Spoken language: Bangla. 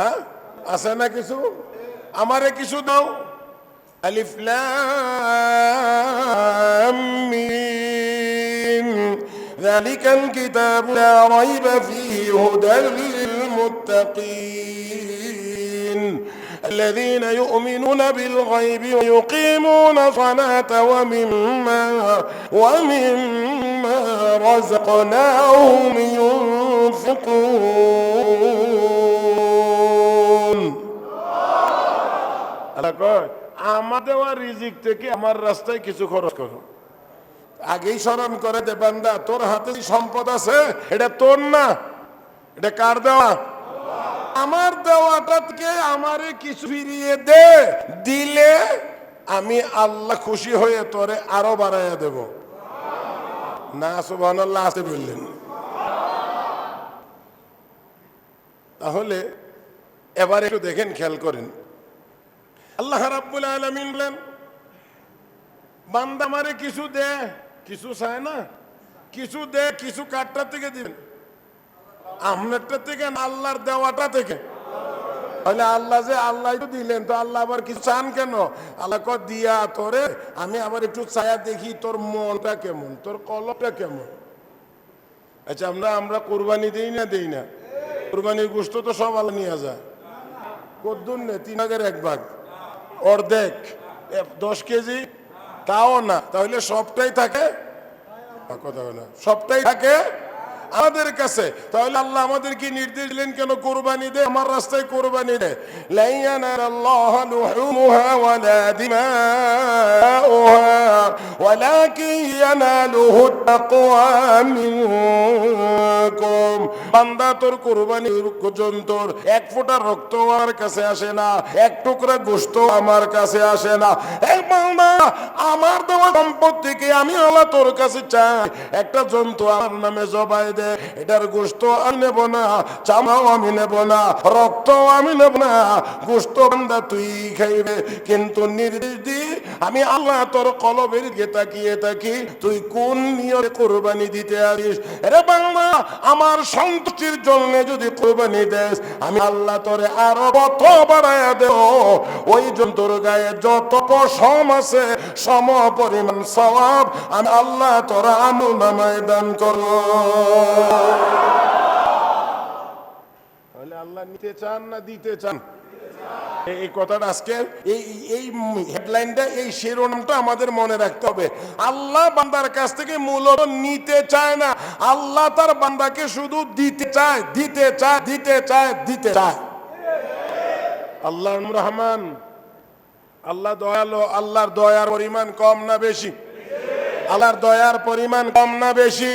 হ্যাঁ আছে না কিছু আমারে কিছু দাও আলিফ লাম মিম ذلك الكتاب لا ريب فيه هدى للمتقين الذين يؤمنون بالغيب ويقيمون الصلاة ومما ومما رزقناهم ينفقون আল্লাহ কয়, আমার দেওয়া রিজিক থেকে আমার রাস্তায় কিছু খরচ করো। আগেই স্মরণ করে দে বান্দা, তোর হাতে সম্পদ আছে, এটা তোর না, এটা কার দেওয়া? আমার দেওয়াটা থেকে আমারে কিছু ফিরিয়ে দে, দিলে আমি আল্লাহ খুশি হয়ে তোরে আরও বাড়াইয়া দেব। না, সুবহানাল্লাহ, আসতে বললেন। তাহলে এবার একটু দেখেন, খেয়াল করেন। আল্লাহ রাব্বুল আলামিন বলেন, বান্দা আমারে কিছু দে, কিছু চায় না, কিছু দে, কিছু কাঠটা থেকে দিবেন। আপনারটা থেকে না, আল্লাহর দেওয়াটা থেকে? তাহলে আল্লাহ যে আল্লাহ দিলেন, তো আল্লাহ আবার কিছু চান কেন? আল্লাহ ক দিয়া তোরে, আমি আবার একটু ছায়া দেখি তোর মনটা কেমন, তোর কলপটা কেমন? আচ্ছা আমরা আমরা কোরবানি দেই না দেই না। কোরবানির গোষ্ঠ তো সব আল্লাহ নিয়ে যায়। কদ্দুর নে, তিন ভাগের এক ভাগ। অর্ধেক। দশ কেজি? তাও না। তাহলে সবটাই থাকে? কথা বলে সবটাই থাকে আমাদের কাছে, তাহলে আল্লাহ আমাদের কি নির্দেশ দিলেন কেন কোরবানি দে আমার রাস্তায় কোরবানি দে ওয়ালাকিন ইয়ানালুহু তাকওয়া মিনকুম। বান্দা তোর কোরবানি জন্তুর এক ফোঁটা রক্ত আমার কাছে আসে না, এক টুকরা গোশত আমার কাছে আসে না। আমার দেওয়া সম্পদ থেকে আমি আল্লাহ তোর কাছে চাই। একটা জন্তু আমার নামে জবাই দে, এটার গোশত আমি নেব না, চামাও আমি নেব না রক্ত আমি নেব না, গোশত বান্দা তুই খাইবে। কিন্তু নির্দেশ দি, আমি আল্লাহ তোর কলবের দিকে তাকিয়ে থাকি, তুই কোন নিয়মে কোরবানি দিতে আসিস? রে বাংলা আমার সন্তুষ্টির জন্য যদি কোরবানি দেস, আমি আল্লাহ তোরে আরও কত বাড়াইয়া দেব। ওই জন্তুর গায়ে যত পশম আছে। সম পরিমাণ সওয়াব। আমি আল্লাহ তোরা আমল নামায় দান তাহলে আল্লাহ নিতে চান না দিতে চান? এই কথাটা আজকে এই এই হেডলাইনটা, এই শিরোনামটা আমাদের মনে রাখতে হবে। আল্লাহ বান্দার কাছ থেকে মূলত নিতে চায় না। আল্লাহ তার বান্দাকে শুধু দিতে চায় দিতে চায় দিতে চায় দিতে চায়। আল্লাহ রহমান আল্লাহ দয়ালো আল্লাহর দয়ার পরিমাণ কম না বেশি? আল্লাহর দয়ার পরিমাণ কম না বেশি?